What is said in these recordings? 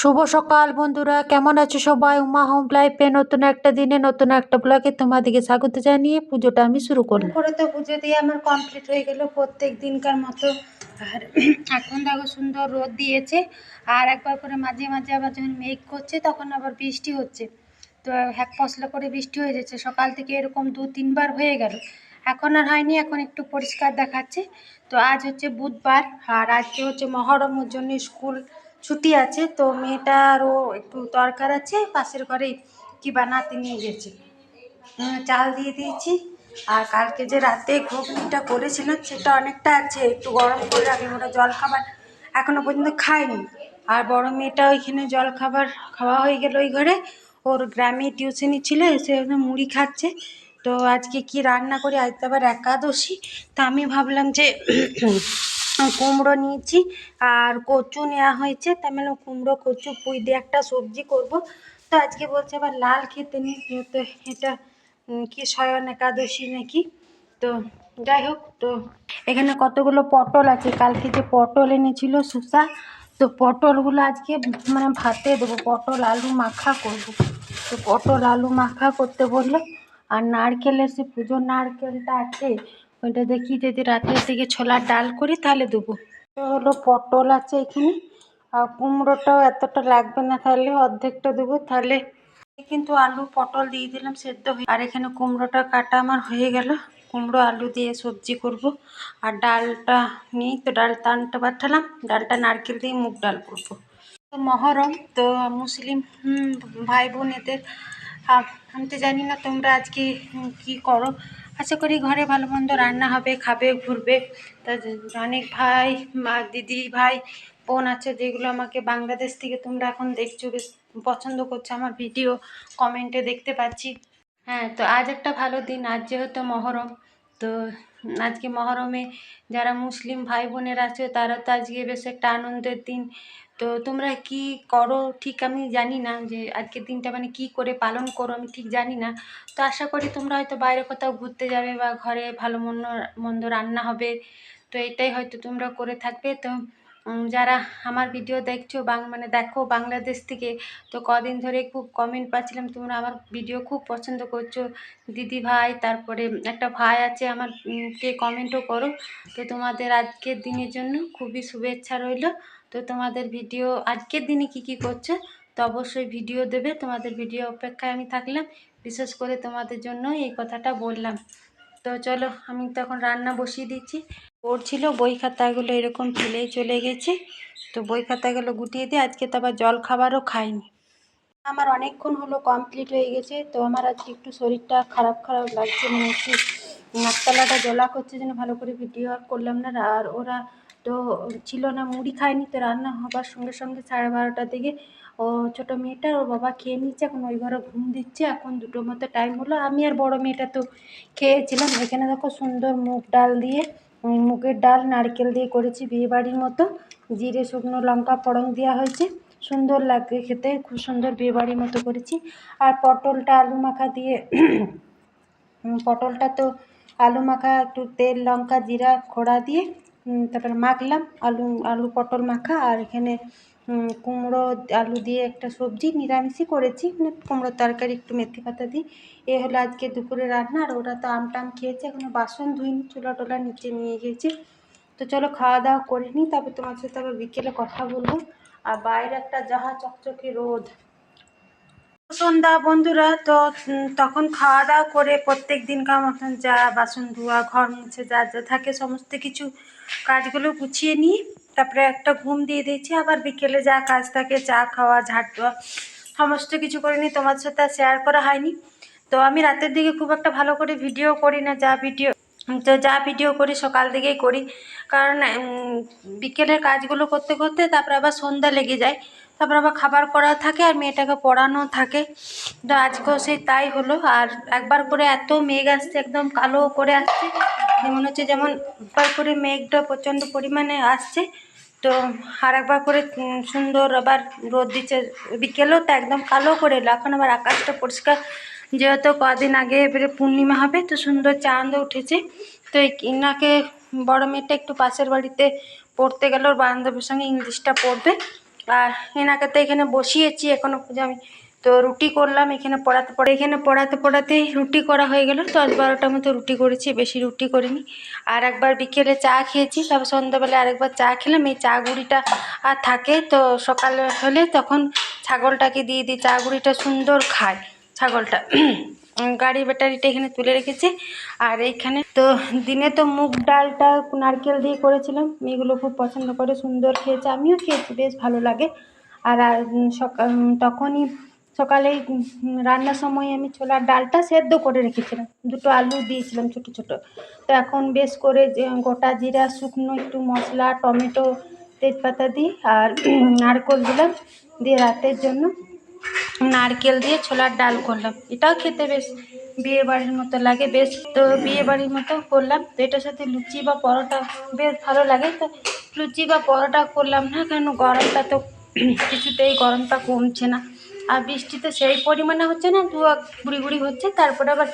শুভ সকাল বন্ধুরা, কেমন আছো সবাই? উমা হোম লাইফে নতুন একটা দিনে, নতুন একটা ব্লগে তোমাদেরকে স্বাগত জানিয়ে পুজোটা আমি শুরু করলাম। করে তো পুজো দিয়ে আমার কমপ্লিট হয়ে গেল প্রত্যেক দিনকার মতো। আর এখন দেখো সুন্দর রোদ দিয়েছে, আর একবার করে মাঝে মাঝে আবার যখন মেঘ করছে তখন আবার বৃষ্টি হচ্ছে। তো এক পশলা করে বৃষ্টি হয়ে যাচ্ছে, সকাল থেকে এরকম দু তিনবার হয়ে গেল। এখন আর হয়নি, এখন একটু পরিষ্কার দেখাচ্ছে। তো আজ হচ্ছে বুধবার, আর আজকে হচ্ছে মহরমের জন্য স্কুল ছুটি আছে, তো মেয়েটারও একটু দরকার আছে। পাশের ঘরে কি বানাতে নিয়ে গেছে। চাল দিয়ে দিয়েছি। আর কালকে যে রাতে ঘুগনিটা করেছিলাম সেটা অনেকটা আছে। একটু গরম করে আমি ওরা জল খাবার এখনও পর্যন্ত খাইনি। আর বড় মেয়েটা ওইখানে জল খাবার খাওয়া হয়ে গেল ওই ঘরে। ওর গ্রামে টিউশনি ছিল, সে মুড়ি খাচ্ছে। তো আজকে কি রান্না করি? আজ আবার একাদশী। তা আমি ভাবলাম যে কুমড়ো নিয়েছি আর কচু নেওয়া হয়েছে তাই মানে কুমড়ো, কচু, পুঁই দিয়ে একটা সবজি করব। তো আজকে বলছে আবার লাল খেতে নেই, যেহেতু এটা কি শয়ন একাদশী নাকি? তো যাই হোক, তো এখানে কতগুলো পটল আছে? কালকে যে পটল এনেছিল সুসা, তো পটলগুলো আজকে মানে ভাতে দেবো, পটল, আলু মাখা করব। তো পটল, আলু মাখা করতে বলল, আর নারকেলের সে পুজোর নারকেলটা আছে ওইটা দেখি যদি রাতের দিকে ছোলার ডাল করি তাহলে দেবো। হলো পটল আছে এখানে, আর কুমড়োটাও এতটা লাগবে না তাহলে অর্ধেকটা দেবো। তাহলে কিন্তু আলু, পটল দিয়ে দিলাম, সেদ্ধ হয়ে আর এখানে কুমড়োটা কাটা আমার হয়ে গেল। কুমড়ো, আলু দিয়ে সবজি করব। আর ডালটা নেই তো ডাল টানটা পাঠালাম। ডালটা নারকেল দিয়ে মুগ ডাল করব। মহরম, তো মুসলিম ভাই বোন এদের আ- আমি তো জানি না তোমরা আজকে কি করো। আশা করি ঘরে ভালো মন্দ রান্না হবে, খাবে, ঘুরবে। তা অনেক ভাই বা দিদি, ভাই, বোন আছে, যেগুলো আমাকে বাংলাদেশ থেকে তোমরা এখন দেখছ, বেশ পছন্দ করছ আমার ভিডিও, কমেন্টে দেখতে পাচ্ছি। হ্যাঁ তো আজ একটা ভালো দিন, আজ যেহেতু মহরম তো আজকে মহরমে যারা মুসলিম ভাই বোনেরা আছে, তারা তো আজকে বেশ একটা আনন্দের দিন। তো তোমরা কি করো? ঠিক আমি জানি না যে আজকের দিনটা মানে কি করে পালন করো, আমি ঠিক জানি না। তো আশা করি তোমরা হয়তো বাইরে কোথাও ঘুরতে যাবে বা ঘরে ভালো মন্দ মন্দ রান্না হবে। তো এটাই হয়তো তোমরা করে থাকবে। তো যারা আমার ভিডিও দেখছ বাং মানে দেখো বাংলাদেশ থেকে, তো কদিন ধরে খুব কমেন্ট পাচ্ছিলাম, তোমরা আমার ভিডিও খুব পছন্দ করছ। দিদি ভাই, তারপরে একটা ভাই আছে আমার কে কমেন্টও করো। তো তোমাদের আজকের দিনের জন্য খুবই শুভেচ্ছা রইল। তো তোমাদের ভিডিও আজকের দিনে কি কি করছ? তো অবশ্যই ভিডিও দেবে। তোমাদের ভিডিও অপেক্ষায় আমি থাকলাম। বিশেষ করে তোমাদের জন্য এই কথাটা বললাম। তো চলো, আমি তখন রান্না বসিয়ে দিচ্ছি। পড়ছিল, বই খাতাগুলো এরকম ফেলেই চলে গেছে। তো বই খাতাগুলো গুটিয়ে দিয়ে আজকে তো আবার জল খাবারও খাইনি। আমার অনেকক্ষণ হলো কমপ্লিট হয়ে গেছে, তো আমার আজকে একটু শরীরটা খারাপ খারাপ লাগছে মানে একটু নাকতলাটা জ্বলা করছে যেন ভালো করে ভিডিও করলাম না। আর ওরা তো ছিল না, মুড়ি খায়নি, তো রান্না হবার সঙ্গে সঙ্গে সাড়ে বারোটা থেকে ও ছোটো মেয়েটা, ওর বাবা খেয়ে নিচ্ছে, এখন ওই ঘরে ঘুম দিচ্ছে, এখন দুটোর মতো টাইম হলো। আমি আর বড় মেয়েটা তো খেয়েছিলাম। এখানে দেখো সুন্দর মুগ ডাল দিয়ে মুগের ডাল, নারকেল দিয়ে করেছি বিয়েবাড়ির মতো। জিরে, শুকনো লঙ্কা, ফোড়ন দেওয়া হয়েছে। সুন্দর লাগবে খেতে, খুব সুন্দর বিয়েবাড়ির মতো করেছি। আর পটলটা আলু মাখা দিয়ে পটলটা তো আলু মাখা, একটু তেল, লঙ্কা, জিরা, খোড়া দিয়ে তারপর মাখলাম। আলু আলু পটল মাখা, আর এখানে কুমড়ো, আলু দিয়ে একটা সবজি নিরামিষই করেছি। মানে কুমড়োর তরকারি একটু মেথি পাতা দিই। এ হলো আজকে দুপুরে রান্না, আর ওরা তো আম টাম খেয়েছে, এখনও বাসন ধুইনি, চুলা টোলা নিচে নিয়ে গেছে। তো চলো খাওয়া দাওয়া করে নিই, তারপর তোমার সাথে আবার বিকেলে কথা বলব। আর বাইরে একটা যাহা চকচকে রোদ। সন্ধ্যা বন্ধুরা, তো তখন খাওয়া দাওয়া করে প্রত্যেক দিনকার মতন যা বাসন ধোয়া, ঘর মুছে যা যা থাকে, সমস্ত কিছু কাজগুলো গুছিয়ে নিই। তারপরে একটা ঘুম দিয়ে দিয়েছি, আবার বিকেলে যা কাজ থাকে, চা খাওয়া ঝাড় দেওয়া, সমস্ত কিছু করে নিই তোমার সাথে শেয়ার করা হয়নি। তো আমি রাতের দিকে খুব একটা ভালো করে ভিডিও করি না, যা ভিডিও তো যা ভিডিও করি, সকাল দিকেই করি। কারণ বিকেলের কাজগুলো করতে করতে তারপরে আবার সন্ধ্যা লেগে যায়। তারপর আবার খাবার করা থাকে আর মেয়েটাকে পড়ানো থাকে। তো আজকেও সেই তাই হলো। আর একবার করে এত মেঘ আসছে, একদম কালো করে আসছে। মনে হচ্ছে যেমন একবার করে মেঘটা প্রচণ্ড পরিমাণে আসছে। তো আর একবার করে সুন্দর আবার রোদ দিচ্ছে। বিকেলেও তো একদম কালো করে এলো। এখন আবার আকাশটা পরিষ্কার। যেহেতু কদিন আগে এবারে পূর্ণিমা হবে, তো সুন্দর চাঁদ উঠেছে। তো এই ইনাকে, বড় মেয়েটা একটু পাশের বাড়িতে পড়তে গেল। ওর বান্ধবীর সঙ্গে ইংলিশটা পড়বে। আর এনাকে তো এখানে বসিয়েছি এখনও পর্যন্ত আমি তো রুটি করলাম, এখানে পড়াতে পড়ে এখানে পড়াতে পড়াতেই রুটি করা হয়ে গেল। দশ বারোটার মতো রুটি করেছি, বেশি রুটি করিনি। আর একবার বিকেলে চা খেয়েছি, তারপর সন্ধ্যাবেলা আরেকবার চা খেলাম। এই চা গুঁড়িটা আর থাকে, তো সকালে হলে তখন ছাগলটাকে দিয়ে দিই। চা গুঁড়িটা সুন্দর খায় ছাগলটা। গাড়ি ব্যাটারিটা এখানে তুলে রেখেছে। আর এইখানে তো দিনে তো মুগ ডালটা নারকেল দিয়ে করেছিলাম। মেয়েগুলো খুব পছন্দ করে, সুন্দর খেয়েছে। আমিও খেয়েছি, বেশ ভালো লাগে। আর আর সকাল তখনই সকালে রান্নার সময় আমি ছোলার ডালটা সেদ্ধ করে রেখেছিলাম। দুটো আলু দিয়েছিলাম ছোটো ছোটো। তো এখন বেশ করে গোটা জিরা, শুকনো একটু মশলা, টমেটো, তেজপাতা দিই আর নারকেল দিলাম। দিয়ে রাতের জন্য নারকেল দিয়ে ছোলার ডাল করলাম। এটাও খেতে বেশ বিয়ে বাড়ির মতো লাগে, বেশ তো বিয়ে বাড়ির মতো করলাম। তো এটার সাথে লুচি বা পরোটা বেশ ভালো লাগে। তো লুচি বা পরোটা করলাম না কেন? গরমটা তো কিছুতেই গরমটা কমছে না। আর বৃষ্টি তো সেই পরিমাণে হচ্ছে না, দু গুড়ি গুড়ি হচ্ছে, তারপরে আবার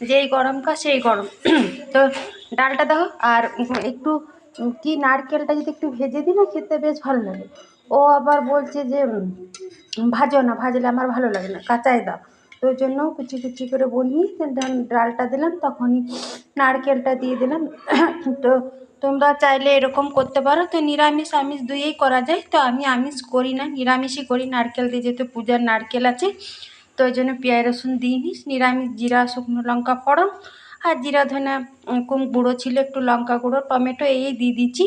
যেই গরমকা সেই গরম। তো ডালটা দেখো, আর একটু কি নারকেলটা যদি একটু ভেজে দিই না, খেতে বেশ ভালো লাগে। ও আবার বলছে যে ভাজো না, ভাজলে আমার ভালো লাগে না, কাঁচাই দাও। তো ওই জন্য কুচি কুচি করে বনিয়ে ডালটা দিলাম, তখনই নারকেলটা দিয়ে দিলাম। তো তোমরা চাইলে এরকম করতে পারো। তো নিরামিষ আমিষ দুইয়েই করা যায়। তো আমি আমিষ করি না, নিরামিষই করি। নারকেল দিয়ে যেহেতু পূজার নারকেল আছে, তো ওই জন্য পেঁয়াজ রসুন দিইনি নিরামিষ জিরা, শুকনো লঙ্কা ফোড়ন আর জিরা, ধনে কুম, গুঁড়ো ছিল একটু লঙ্কা গুঁড়ো, টমেটো এই দিয়ে দিচ্ছি।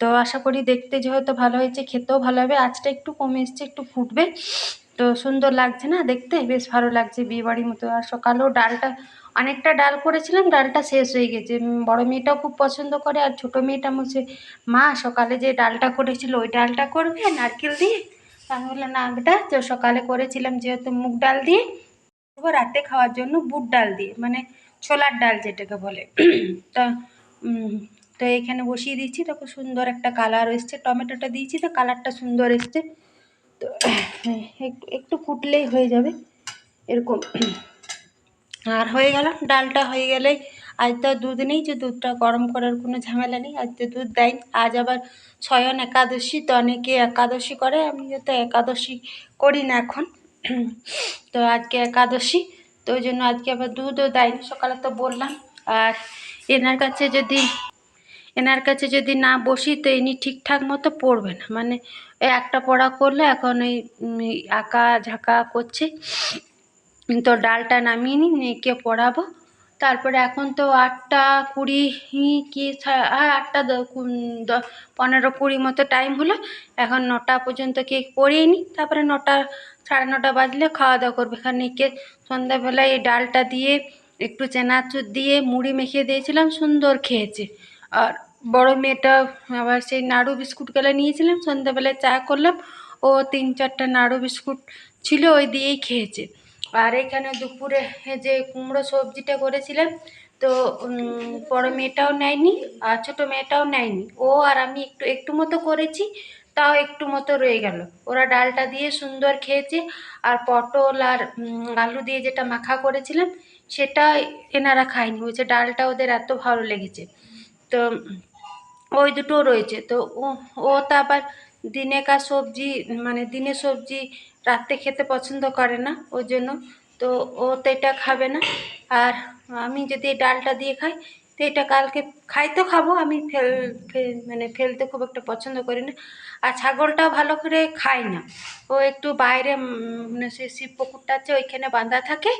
তো আশা করি দেখতে যেহেতু ভালো হয়েছে, খেতেও ভালো হবে। আজটা একটু কমে এসছে, একটু ফুটবে। তো সুন্দর লাগছে না দেখতে? বেশ ভালো লাগছে বিয়েবাড়ির মতো। আর সকালেও ডালটা অনেকটা ডাল করেছিলাম, ডালটা শেষ হয়ে গেছে। বড় মেয়েটাও খুব পছন্দ করে আর ছোটো মেয়েটা বলছে, মা, সকালে যে ডালটা করেছিল, ওই ডালটা করবে নারকেল দিয়ে? তা আমি বললাম, না বেটা তো সকালে করেছিলাম যেহেতু মুগ ডাল দিয়ে রাতে খাওয়ার জন্য বুট ডাল দিয়ে মানে ছোলার ডাল যেটাকে বলে। তা তো এখানে বসিয়ে দিচ্ছি তারপর সুন্দর একটা কালার এসছে, টমেটোটা দিয়েছি তো কালারটা সুন্দর এসছে। তো একটু একটু ফুটলেই হয়ে যাবে, এরকম। আর হয়ে গেল, ডালটা হয়ে গেলেই আজ তো দুধ নেই, যে দুধটা গরম করার কোনো ঝামেলা নেই, আজ তো দুধ দেয় আজ আবার শয়ন একাদশী, তো অনেকে একাদশী করে আমি তো একাদশী করি না এখন। তো আজকে একাদশী, তো ওই জন্য আজকে আবার দুধও দেয়নি সকালে তো বললাম। আর এনার কাছে যদি, এনার কাছে যদি না বসি, তো ইনি ঠিকঠাক মতো পড়বে না। মানে একটা পড়া করলে, এখন ওই আঁকা ঝাঁকা করছে। তো ডালটা নামিয়ে নিই মেয়েকে পড়াবো। তারপরে এখন তো আটটা কুড়ি কি আটটা পনেরো কুড়ি মতো টাইম হলো। এখন নটা পর্যন্ত কেক পড়িয়ে নিই। তারপরে নটা, সাড়ে নটা বাজলে খাওয়া দাওয়া করবে। খানিকে সন্ধ্যাবেলায় এই ডালটা দিয়ে একটু চেনাচুর দিয়ে মুড়ি মেখে দিয়েছিলাম, সুন্দর খেয়েছে। আর বড় মেয়েটা, আবার সেই নাড়ু বিস্কুটগুলো নিয়েছিলাম, সন্ধ্যাবেলায় চা করলাম। ও তিন চারটা নাড়ু বিস্কুট ছিল, ওই দিয়েই খেয়েছে। আর এখানে দুপুরে যে কুমড়ো সবজিটা করেছিলাম, তো বড় মেয়েটাও নেয়নি আর ছোটো মেয়েটাও নেয়নি। ও আর আমি একটু একটু মতো করেছি, তাও একটু মতো রয়ে গেল। ওরা ডালটা দিয়ে সুন্দর খেয়েছে আর পটল আর আলু দিয়ে যেটা মাখা করেছিলাম, সেটা এনারা খায়নি। বলছে ডালটা ওদের এত ভালো লেগেছে। তো, ওই দুটো রয়েছে। তো, ও তো আবার দিনেকার সবজি মানে দিনে সবজি রাত্রে খেতে পছন্দ করে না, ওই জন্য। তো ও তো এটা খাবে না। আর আমি যদি এই ডালটা দিয়ে খাই তো এটা কালকে খাই তো খাব, আমি ফেল মানে ফেলতে খুব একটা পছন্দ করি না। আর ছাগলটাও ভালো করে খায় না। ও একটু বাইরে মানে সে শিব পুকুরটা আছে, ওইখানে বাঁধা থাকে।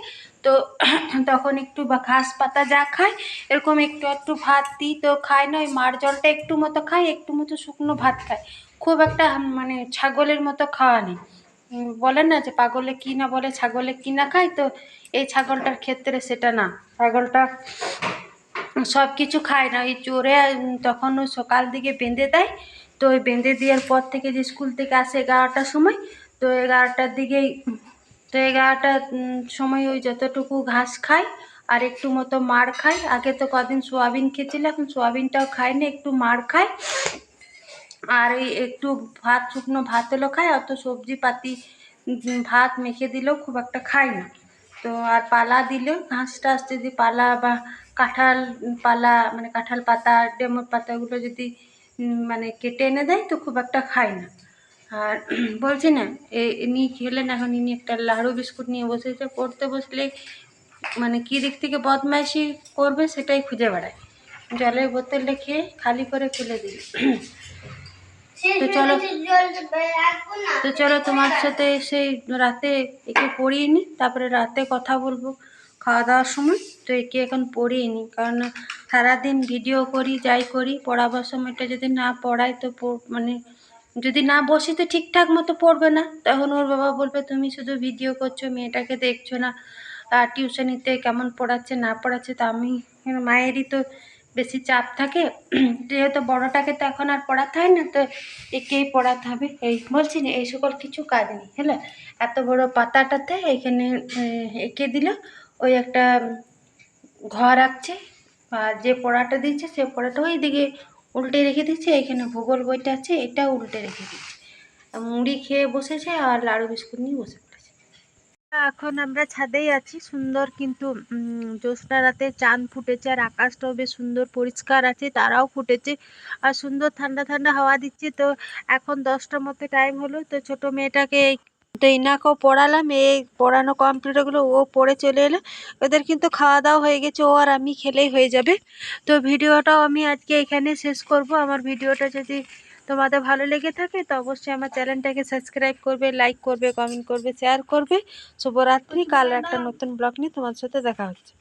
তো তখন একটু বা ঘাস পাতা যা খায় এরকম একটু একটু ভাত দিই তো খায় না, ওই মার জলটা একটু মতো খায় একটু মতো শুকনো ভাত খায় খুব একটা মানে ছাগলের মতো খাওয়া নেই। বলে না যে পাগলে কি না বলে, ছাগলে কি না খায়, তো এই ছাগলটার ক্ষেত্রে সেটা না। ছাগলটা সব কিছু খায় না। ওই চোরে তখন সকাল দিকে বেঁধে দেয়। তো ওই বেঁধে দেওয়ার পর থেকে যে স্কুল থেকে আসে এগারোটার সময়, তো এগারোটার দিকেই, তো এগারোটার সময় ওই যতটুকু ঘাস খায় আর একটু মতো মার খায়। আগে তো কদিন সোয়াবিন খেয়েছিল, এখন সোয়াবিনটাও খায় না, একটু মার খায়। আর এই একটু ভাত, শুকনো ভাত হলো খায়, অত সবজি পাতি ভাত মেখে দিলেও খুব একটা খায় না। তো আর পালা দিলেও ঘাস টাস যদি পালা বা কাঁঠাল পালা মানে কাঁঠাল পাতা, ডেমর পাতাগুলো যদি মানে কেটে এনে দেয় তো খুব একটা খায় না। আর বলছি না এই ইনি খেলেন, এখন ইনি একটা লাড়ু বিস্কুট নিয়ে বসেছে, পড়তে বসলে মানে কী দিক থেকে বদমাইশি করবে সেটাই খুঁজে বেড়ায়। জলের বোতলটা খেয়ে খালি করে ফেলে দিই তো চলো। তো চলো তোমার সাথে সেই রাতে একে পড়িয়ে নিই তারপরে রাতে কথা বলব খাওয়া দাওয়ার সময়। তো একে এখন পড়িয়ে নিই কারণ সারাদিন ভিডিও করি যাই করি পড়াবার সময়টা যদি না পড়াই তো মানে যদি না বসি তো ঠিকঠাক মতো পড়বে না। তখন ওর বাবা বলবে তুমি শুধু ভিডিও করছ মেয়েটাকে দেখছ না। আর টিউশনিতে কেমন পড়াচ্ছে না পড়াচ্ছে তো আমি মায়েরই তো বেশি চাপ থাকে। যেহেতু বড়টাকে তো এখন আর পড়াতে হয় না, তো একেই পড়াতে হবে। এই বলছি না এই সকল কিছু কাজ নেই হ্যাঁ? এত বড় পাতাটাতে এখানে এঁকে দিল। ওই একটা ঘর আঁকছে, আর যে পড়াটা দিচ্ছে সে পড়াটা ওই দিকে উল্টে রেখে দিচ্ছে এখানে ভূগোল বইটা আছে, এটা উল্টে রেখে দিচ্ছে মুড়ি খেয়ে বসেছে আর লাড়ু বিস্কুট নিয়ে বসে এখন আমরা ছাদেই আছি, সুন্দর কিন্তু জ্যোৎস্না রাতে চাঁদ ফুটেছে আর আকাশটাও বেশ সুন্দর পরিষ্কার আছে, তারাও ফুটেছে আর সুন্দর ঠান্ডা ঠান্ডা হাওয়া দিচ্ছে। তো এখন দশটার মতো টাইম হলো, তো ছোট মেয়েটাকে তো ইনাকেও পড়ালাম এই পড়ানো কম্পিউটারগুলো ও পড়ে চলে এলো, ওদের কিন্তু খাওয়া দাওয়া হয়ে গেছে, ও আর আমি খেলেই হয়ে যাবে। তো ভিডিওটাও আমি আজকে এখানে শেষ করব, আমার ভিডিওটা যদি তোমাদের ভালো লেগে থাকে তো অবশ্যই আমার চ্যানেলটাকে সাবস্ক্রাইব করবে লাইক করবে কমেন্ট করবে শেয়ার করবে। শুভরাত্রি, কাল একটা নতুন ব্লগ নিয়ে তোমার সাথে দেখা হচ্ছে।